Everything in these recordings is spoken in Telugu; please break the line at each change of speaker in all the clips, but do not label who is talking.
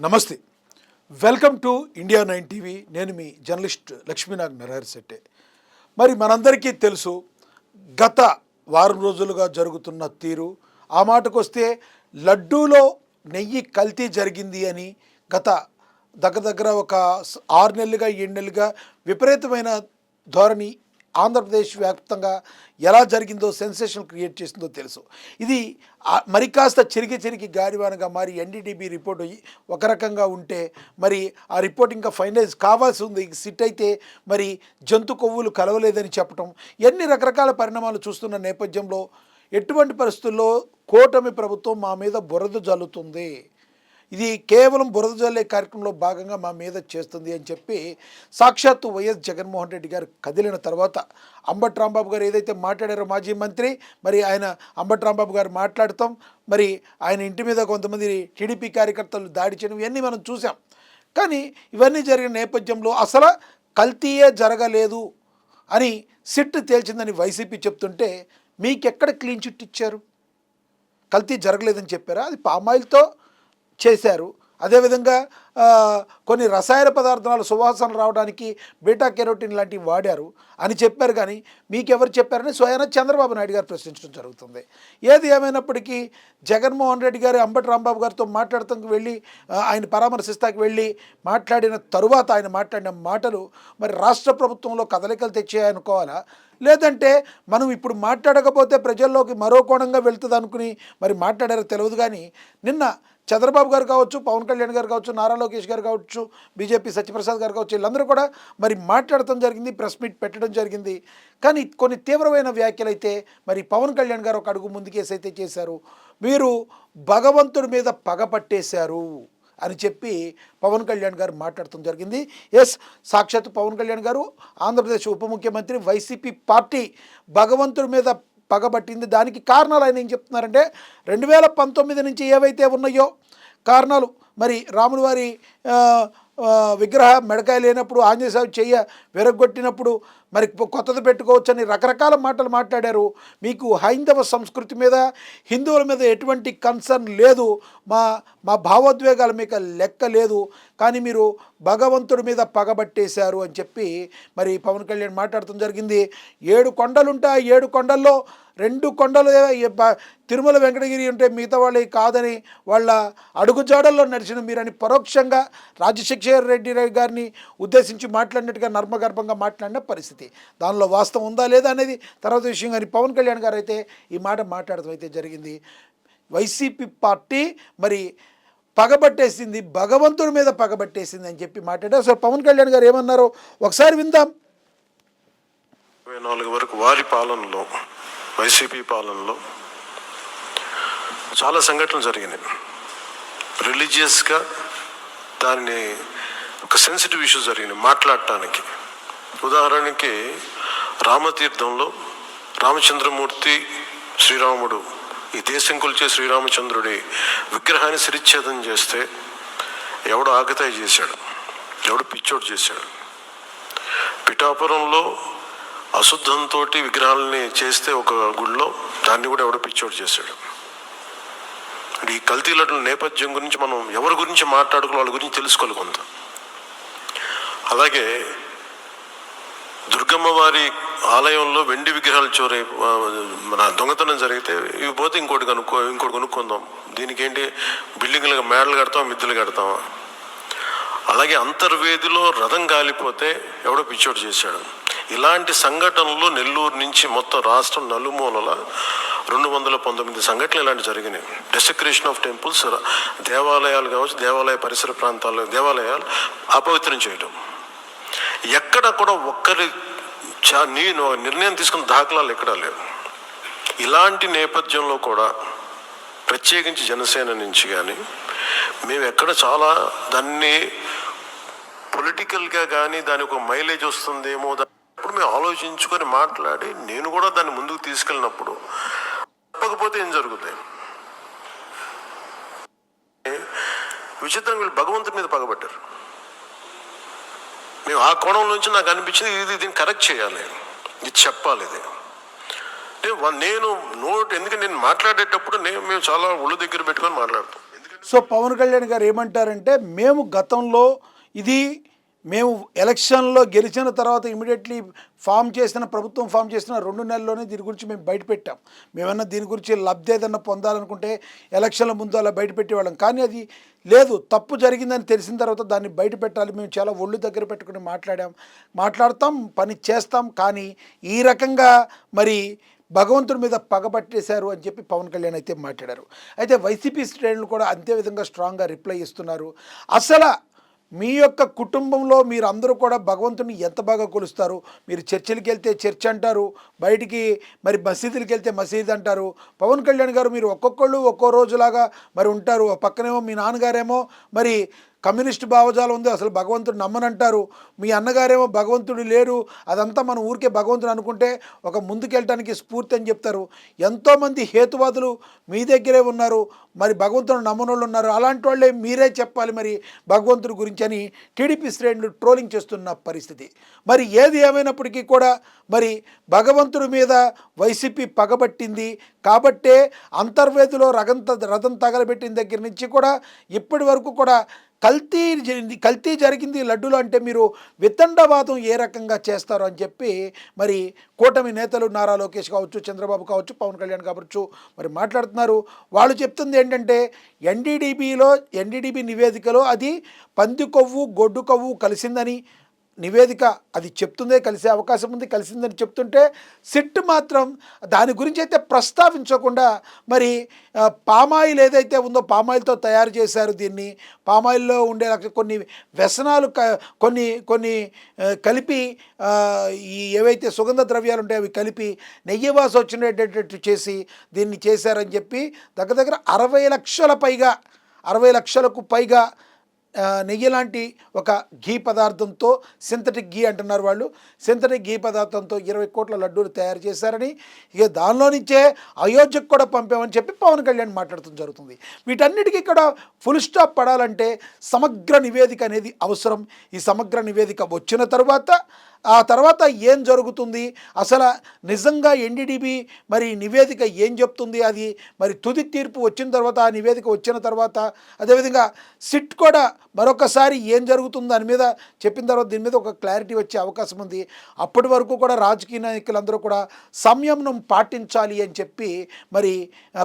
నమస్తే. Welcome to India nine TV. నేను మీ జర్నలిస్ట్ లక్ష్మీనాగ్ నరహరి శెట్టే. మరి మనందరికీ తెలుసు గత వారం రోజులుగా జరుగుతున్న తీరు. ఆ మాటకొస్తే లడ్డూలో నెయ్యి కల్తీ జరిగింది అని గత దగ్గర దగ్గర ఒక ఆరు నెలలుగా ఏడు నెలలుగా విపరీతమైన ధోరణి ఆంధ్రప్రదేశ్ వ్యాప్తంగా ఎలా జరిగిందో సెన్సేషన్ క్రియేట్ చేసిందో తెలుసు. ఇది మరి కాస్త చిరిగి చిరిగి గాడివానగా మారి ఎన్డీటీబీ రిపోర్ట్ అయ్యి ఒక రకంగా ఉంటే మరి ఆ రిపోర్ట్ ఇంకా ఫైనలైజ్ కావాల్సి ఉంది. సిట్ అయితే మరి జంతు కొవ్వులు కలవలేదని చెప్పటం ఎన్ని రకరకాల పరిణామాలు చూస్తున్న నేపథ్యంలో ఎటువంటి పరిస్థితుల్లో కూటమి ప్రభుత్వం మా మీద బురద జల్లుతుంది? ఇది కేవలం బురద జల్లే కార్యక్రమంలో భాగంగా మా మీద చేస్తుంది అని చెప్పి సాక్షాత్తు వైఎస్ జగన్మోహన్ రెడ్డి గారు కదిలిన తర్వాత అంబట్ రాంబాబు గారు ఏదైతే మాట్లాడారో మాజీ మంత్రి మరి ఆయన అంబట్ రాంబాబు గారు మాట్లాడతాం మరి ఆయన ఇంటి మీద కొంతమంది టీడీపీ కార్యకర్తలు దాడి చేయడం ఇవన్నీ మనం చూసాం కానీ ఇవన్నీ జరిగిన నేపథ్యంలో అసలు కల్తీయే జరగలేదు అని సిట్ తేల్చిందని వైసీపీ చెప్తుంటే మీకెక్కడ క్లీన్ చిట్ ఇచ్చారు? కల్తీ జరగలేదని చెప్పారా? అది పామాయిల్తో చేశారు. అదేవిధంగా కొన్ని రసాయన పదార్థాలు సువాసన రావడానికి బీటా కెరోటిన్ లాంటివి వాడారు అని చెప్పారు కానీ మీకెవరు చెప్పారని స్వయాన చంద్రబాబు నాయుడు గారు ప్రశ్నించడం జరుగుతుంది. ఏది ఏమైనప్పటికీ జగన్మోహన్ రెడ్డి గారు అంబటి రాంబాబు గారితో మాట్లాడటానికి వెళ్ళి ఆయన పరామర్శిస్తాకి వెళ్ళి మాట్లాడిన తరువాత ఆయన మాట్లాడిన మాటలు మరి రాష్ట్ర ప్రభుత్వంలో కదలికలు తెచ్చాయనుకోవాలా? లేదంటే మనం ఇప్పుడు మాట్లాడకపోతే ప్రజల్లోకి మరో కోణంగా వెళ్తుంది అనుకుని మరి మాట్లాడారో తెలియదు కానీ నిన్న చంద్రబాబు గారు కావచ్చు పవన్ కళ్యాణ్ గారు కావచ్చు నారా లోకేష్ గారు కావచ్చు బీజేపీ సత్యప్రసాద్ గారు కావచ్చు వీళ్ళందరూ కూడా మరి మాట్లాడటం జరిగింది ప్రెస్ మీట్ పెట్టడం జరిగింది. కానీ కొన్ని తీవ్రమైన వ్యాఖ్యలు అయితే మరి పవన్ కళ్యాణ్ గారు ఒక అడుగు ముందుకేసి అయితే చేశారు. మీరు భగవంతుడి మీద పగ పట్టేశారు అని చెప్పి పవన్ కళ్యాణ్ గారు మాట్లాడటం జరిగింది. ఎస్ సాక్షాత్ పవన్ కళ్యాణ్ గారు ఆంధ్రప్రదేశ్ ఉప ముఖ్యమంత్రి వైసీపీ పార్టీ భగవంతుడి మీద పగబట్టింది. దానికి కారణాలు ఆయన ఏం చెప్తున్నారంటే రెండు వేల పంతొమ్మిది నుంచి ఏవైతే ఉన్నాయో కారణాలు మరి రాముల వారి విగ్రహ మెడకాయ లేనప్పుడు ఆంజనేయ స్వామి చెయ్య విరగొట్టినప్పుడు మరి కొత్తది పెట్టుకోవచ్చని రకరకాల మాటలు మాట్లాడారు. మీకు హైందవ సంస్కృతి మీద హిందువుల మీద ఎటువంటి కన్సర్న్ లేదు. మా మా భావోద్వేగాల మీకు లెక్క లేదు. కానీ మీరు భగవంతుడి మీద పగబట్టేశారు అని చెప్పి మరి పవన్ కళ్యాణ్ మాట్లాడటం జరిగింది. ఏడు కొండలుంటే ఏడు కొండల్లో రెండు కొండలు తిరుమల వెంకటగిరి ఉంటే మిగతా వాళ్ళవి కాదని వాళ్ళ అడుగుజాడల్లో నడిచిన మీరని పరోక్షంగా రాజశేఖర్ రెడ్డి గారిని ఉద్దేశించి మాట్లాడినట్టుగా నర్మగర్భంగా మాట్లాడిన పరిస్థితి. దానిలో వాస్తవం ఉందా లేదా అనేది తర్వాత విషయం కానీ పవన్ కళ్యాణ్ గారు అయితే ఈ మాట మాట్లాడటం అయితే జరిగింది. వైసీపీ పార్టీ మరి పగబట్టేసింది భగవంతుడి మీద పగబట్టేసింది అని చెప్పి మాట్లాడారు. అసలు పవన్ కళ్యాణ్ గారు ఏమన్నారో ఒకసారి విందాం.
ఇరవై నాలుగు వరకు వారి పాలనలో వైసీపీ పాలనలో చాలా సంఘటనలు జరిగినాయి. రిలీజియస్గా దాన్ని ఒక సెన్సిటివ్ ఇష్యూ జరిగినాయి మాట్లాడటానికి. ఉదాహరణకి రామతీర్థంలో రామచంద్రమూర్తి శ్రీరాముడు ఈ దేశం కొలిచే శ్రీరామచంద్రుడి విగ్రహాన్ని శిరిచ్ఛేదం చేస్తే ఎవడు ఆగతాయి చేశాడు? ఎవడు పిచ్చోడు చేశాడు? పిఠాపురంలో అశుద్ధంతో విగ్రహాలని చేస్తే ఒక గుడిలో దాన్ని కూడా ఎవడో పిచ్చోడు చేశాడు? ఈ కల్తీల నేపథ్యం గురించి మనం ఎవరి గురించి మాట్లాడుకోవాలి వాళ్ళ గురించి తెలుసుకోవాలి కొంత. అలాగే దుర్గమ్మవారి ఆలయంలో వెండి విగ్రహాలు చోరీ మన దొంగతనం జరిగితే ఇవి పోతే ఇంకోటి కనుక్కో ఇంకోటి కొనుక్కుందాం. దీనికి ఏంటి బిల్డింగ్లకు మేడలు కడతాం మిద్దెలు కడతామా అలాగే అంతర్వేదిలో రథం కాలిపోతే ఎవడో పిచ్చోడు చేశాడు. ఇలాంటి సంఘటనలు నెల్లూరు నుంచి మొత్తం రాష్ట్రం నలుమూలల రెండు వందల పంతొమ్మిది సంఘటనలు ఇలాంటి జరిగినాయి. డెసిక్రేషన్ ఆఫ్ టెంపుల్స్ దేవాలయాలు కావచ్చు దేవాలయ పరిసర ప్రాంతాల్లో దేవాలయాలు అపవిత్రం చేయడం ఎక్కడ కూడా ఒక్కరి నేను నిర్ణయం తీసుకున్న దాఖలాలు ఎక్కడా లేవు. ఇలాంటి నేపథ్యంలో కూడా ప్రత్యేకించి జనసేన నుంచి కానీ మేము ఎక్కడ చాలా దాన్ని పొలిటికల్గా కానీ దానికి ఒక మైలేజ్ వస్తుందేమో అప్పుడు మేము ఆలోచించుకొని మాట్లాడి నేను కూడా దాన్ని ముందుకు తీసుకెళ్ళినప్పుడు తప్పకపోతే ఏం జరుగుతాయి? విచిత్రం వీళ్ళు భగవంతుడి మీద పగబట్టారు. మేము ఆ కోణం నుంచి నాకు అనిపించింది ఇది దీన్ని కరెక్ట్ చేయాలి. ఇది చెప్పాలి ఇది. నేను వన్- నేను నోట్ ఎందుకంటే నేను మాట్లాడేటప్పుడు నేను మేము చాలా ఒళ్ళు దగ్గర పెట్టుకొని మాట్లాడతాం.
సో పవన్ కళ్యాణ్ గారు ఏమంటారంటే మేము గతంలో ఇది మేము ఎలక్షన్లో గెలిచిన తర్వాత ఇమీడియట్లీ ఫామ్ చేసిన ప్రభుత్వం ఫామ్ చేసిన రెండు నెలల్లోనే దీని గురించి మేము బయటపెట్టాం మేమన్నా దీని గురించి లబ్ధి ఏదన్నా పొందాలనుకుంటే ఎలక్షన్ల ముందు అలా బయటపెట్టేవాళ్ళం కానీ అది లేదు తప్పు జరిగిందని తెలిసిన తర్వాత దాన్ని బయట పెట్టాలి. మేము చాలా ఒళ్ళు దగ్గర పెట్టుకుని మాట్లాడాం. మాట్లాడతాం పని చేస్తాం కానీ ఈ రకంగా మరి భగవంతుడి మీద పగబట్టేశారు అని చెప్పి పవన్ కళ్యాణ్ అయితే మాట్లాడారు. అయితే వైసీపీ శ్రేణులు కూడా అంతే విధంగా స్ట్రాంగ్గా రిప్లై ఇస్తున్నారు. అసలు మీ యొక్క కుటుంబంలో మీరు అందరూ కూడా భగవంతుని ఎంత బాగా కొలుస్తారు? మీరు చర్చిలకు వెళ్తే చర్చ్ అంటారు బయటికి మరి మసీదులకి వెళ్తే మసీద్ అంటారు. పవన్ కళ్యాణ్ గారు మీరు ఒక్కొక్కళ్ళు ఒక్కో రోజులాగా మరి ఉంటారు. పక్కనేమో మీ నాన్నగారేమో మరి కమ్యూనిస్ట్ భావజాలం ఉంది అసలు భగవంతుడు నమ్మనంటారు మీ అన్నగారేమో భగవంతుడు లేరు అదంతా మనం ఊరికే భగవంతుడు అనుకుంటే ఒక ముందుకెళ్ళటానికి స్ఫూర్తి అని చెప్తారు. ఎంతోమంది హేతువాదులు మీ దగ్గరే ఉన్నారు మరి భగవంతుడు నమ్మనోళ్ళు ఉన్నారు. అలాంటి వాళ్ళే మీరే చెప్పాలి మరి భగవంతుడి గురించి అని టీడీపీ శ్రేణులు ట్రోలింగ్ చేస్తున్న పరిస్థితి. మరి ఏది ఏమైనప్పటికీ కూడా మరి భగవంతుడి మీద వైసీపీ పగబట్టింది. కాబట్టే అంతర్వేదిలో రగంత రథం తగలబెట్టిన దగ్గర నుంచి కూడా ఇప్పటి వరకు కూడా కల్తీ జరిగింది కల్తీ జరిగింది లడ్డూలు అంటే మీరు వితండవాదం ఏ రకంగా చేస్తారు అని చెప్పి మరి కూటమి నేతలు నారా లోకేష్ కావచ్చు చంద్రబాబు కావచ్చు పవన్ కళ్యాణ్ కావచ్చు మరి మాట్లాడుతున్నారు. వాళ్ళు చెప్తుంది ఏంటంటే ఎన్డీడీబీలో ఎన్డీడీబీ నివేదికలో అది పంది కొవ్వు గొడ్డు కొవ్వు కలిసిందని నివేదిక అది చెప్తుందే కలిసే అవకాశం ఉంది కలిసిందని చెప్తుంటే సిట్ మాత్రం దాని గురించి అయితే ప్రస్తావించకుండా మరి పామాయిల్ ఏదైతే ఉందో పామాయిల్తో తయారు చేశారు దీన్ని. పామాయిల్లో ఉండే కొన్ని వ్యసనాలు కొన్ని కొన్ని కలిపి ఈ ఏవైతే సుగంధ ద్రవ్యాలు ఉంటాయో అవి కలిపి నెయ్యి వాస వచ్చినట్టు చేసి దీన్ని చేశారని చెప్పి దగ్గర దగ్గర అరవై లక్షల పైగా అరవై లక్షలకు పైగా నెయ్యి లాంటి ఒక ఘీ పదార్థంతో సింథటిక్ ఘీ అంటున్నారు వాళ్ళు. సింథటిక్ ఘీ పదార్థంతో ఇరవై కోట్ల లడ్డూలు తయారు చేశారని ఇక దానిలో నుంచే అయోధ్యకు కూడా పంపామని చెప్పి పవన్ కళ్యాణ్ మాట్లాడటం జరుగుతుంది. వీటన్నిటికీ ఇక్కడ ఫుల్ స్టాప్ పడాలంటే సమగ్ర నివేదిక అనేది అవసరం. ఈ సమగ్ర నివేదిక వచ్చిన తర్వాత ఆ తర్వాత ఏం జరుగుతుంది? అసలు నిజంగా ఎన్డీడీబీ మరి నివేదిక ఏం చెప్తుంది అది? మరి తుది తీర్పు వచ్చిన తర్వాత ఆ నివేదిక వచ్చిన తర్వాత అదేవిధంగా సిట్ కూడా మరొకసారి ఏం జరుగుతుందో దాని మీద చెప్పిన తర్వాత దీని మీద ఒక క్లారిటీ వచ్చే అవకాశం ఉంది. అప్పటి వరకు కూడా రాజకీయ నాయకులందరూ కూడా సంయమనం పాటించాలి అని చెప్పి మరి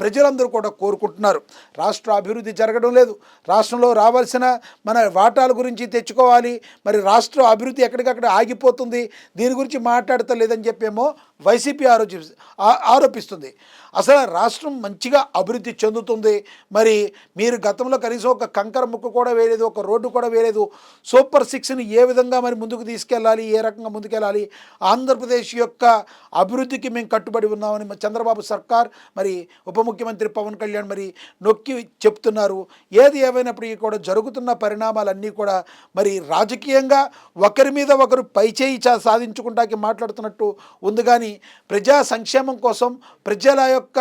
ప్రజలందరూ కూడా కోరుకుంటున్నారు. రాష్ట్ర అభివృద్ధి జరగడం లేదు. రాష్ట్రంలో రావాల్సిన మన వాటాల గురించి తెచ్చుకోవాలి. మరి రాష్ట్ర అభివృద్ధి ఎక్కడికక్కడ ఆగిపోతుంది. దీని గురించి మాట్లాడతలేదని చెప్పేమో వైసీపీ ఆరోచి ఆరోపిస్తుంది. అసలు రాష్ట్రం మంచిగా అభివృద్ధి చెందుతుంది. మరి మీరు గతంలో కనీసం ఒక కంకర ముక్క కూడా వేయలేదు ఒక రోడ్డు కూడా వేయలేదు. సూపర్ సిక్స్ని ఏ విధంగా మరి ముందుకు తీసుకెళ్ళాలి ఏ రకంగా ముందుకెళ్ళాలి? ఆంధ్రప్రదేశ్ యొక్క అభివృద్ధికి మేము కట్టుబడి ఉన్నామని చంద్రబాబు సర్కార్ మరి ఉప ముఖ్యమంత్రి పవన్ కళ్యాణ్ మరి నొక్కి చెప్తున్నారు. ఏది ఏమైనప్పటికీ కూడా జరుగుతున్న పరిణామాలన్నీ కూడా మరి రాజకీయంగా ఒకరి మీద ఒకరు పైచేయి చా సాధించుకుంటాకి మాట్లాడుతున్నట్టు ఉంది. కానీ ప్రజా సంక్షేమం కోసం ప్రజల యొక్క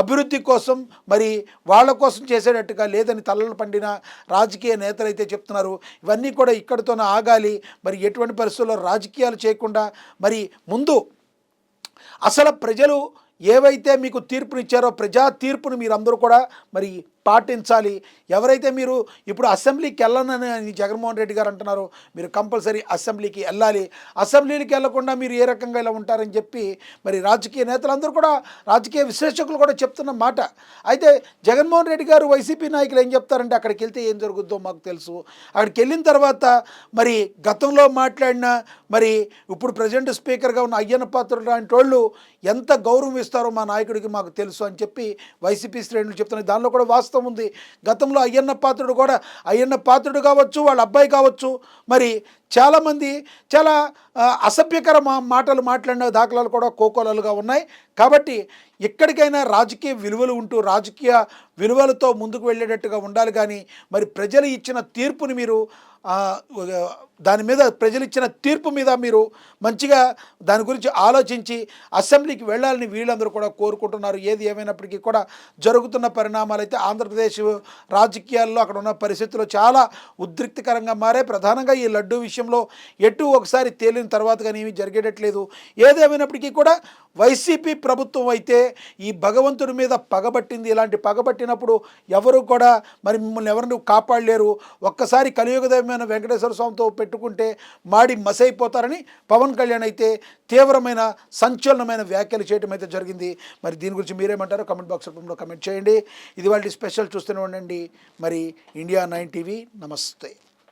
అభివృద్ధి కోసం మరి వాళ్ళ కోసం చేసేటట్టుగా లేదని తలలు పండిన రాజకీయ నేతలు అయితే చెప్తున్నారు. ఇవన్నీ కూడా ఇక్కడితోనే ఆగాలి. మరి ఎటువంటి పరిస్థితుల్లో రాజకీయాలు చేయకుండా మరి ముందు అసలు ప్రజలు ఏవైతే మీకు తీర్పునిచ్చారో ప్రజా తీర్పును మీరందరూ కూడా మరి పాటించాలి. ఎవరైతే మీరు ఇప్పుడు అసెంబ్లీకి వెళ్ళనని జగన్మోహన్ రెడ్డి గారు అంటున్నారు మీరు కంపల్సరీ అసెంబ్లీకి వెళ్ళాలి. అసెంబ్లీకి వెళ్ళకుండా మీరు ఏ రకంగా ఇలా ఉంటారని చెప్పి మరి రాజకీయ నేతలందరూ కూడా రాజకీయ విశ్లేషకులు కూడా చెప్తున్న మాట. అయితే జగన్మోహన్ రెడ్డి గారు వైసీపీ నాయకులు ఏం చెప్తారంటే అక్కడికి వెళ్తే ఏం జరుగుద్దో మాకు తెలుసు. అక్కడికి వెళ్ళిన తర్వాత మరి గతంలో మాట్లాడిన మరి ఇప్పుడు ప్రజెంట్ స్పీకర్గా ఉన్న అయ్యన్న పాత్రుడు లాంటి వాళ్ళు ఎంత గౌరవం ఇస్తారో మా నాయకుడికి మాకు తెలుసు అని చెప్పి వైసీపీ శ్రేణులు చెప్తున్నాయి. దానిలో కూడా వాస్తవం ఉంది. గతంలో అయ్యన్న పాత్రుడు కూడా అయ్యన్న పాత్రుడు కావచ్చు వాళ్ళ అబ్బాయి కావచ్చు. మరి చాలామంది చాలా అసభ్యకర మాటలు మాట్లాడిన దాఖలాలు కూడా కోకోలలుగా ఉన్నాయి. కాబట్టి ఎక్కడికైనా రాజకీయ విలువలు ఉంటూ రాజకీయ విలువలతో ముందుకు వెళ్ళేటట్టుగా ఉండాలి కానీ మరి ప్రజలు ఇచ్చిన తీర్పుని మీరు దాని మీద ప్రజలు ఇచ్చిన తీర్పు మీద మీరు మంచిగా దాని గురించి ఆలోచించి అసెంబ్లీకి వెళ్ళాలని వీళ్ళందరూ కూడా కోరుకుంటున్నారు. ఏది ఏమైనప్పటికీ కూడా జరుగుతున్న పరిణామాలు అయితే ఆంధ్రప్రదేశ్ రాజకీయాల్లో అక్కడ ఉన్న పరిస్థితులు చాలా ఉద్రిక్తకరంగా మారే. ప్రధానంగా ఈ లడ్డూ విషయంలో ఎటు ఒకసారి తేలిన తర్వాత కానీ ఏమీ జరిగేటట్లేదు. ఏదేమైనప్పటికీ కూడా వైసీపీ ప్రభుత్వం అయితే ఈ భగవంతుడి మీద పగబట్టింది. ఇలాంటి పగబట్టినప్పుడు ఎవరు కూడా మరి మిమ్మల్ని ఎవరిని కాపాడలేరు. ఒక్కసారి కలియుగదైమైన వెంకటేశ్వర స్వామితో పెట్టుకుంటే మాడి మసైపోతారని పవన్ కళ్యాణ్ అయితే తీవ్రమైన సంచలనమైన వ్యాఖ్యలు చేయడం అయితే జరిగింది. మరి దీని గురించి మీరేమంటారో కమెంట్ బాక్స్ రూపంలో కమెంట్ చేయండి. ఇది వాళ్ళ స్పెషల్ చూస్తూనే ఉండండి. మరి ఇండియా నైన్ టీవీ నమస్తే.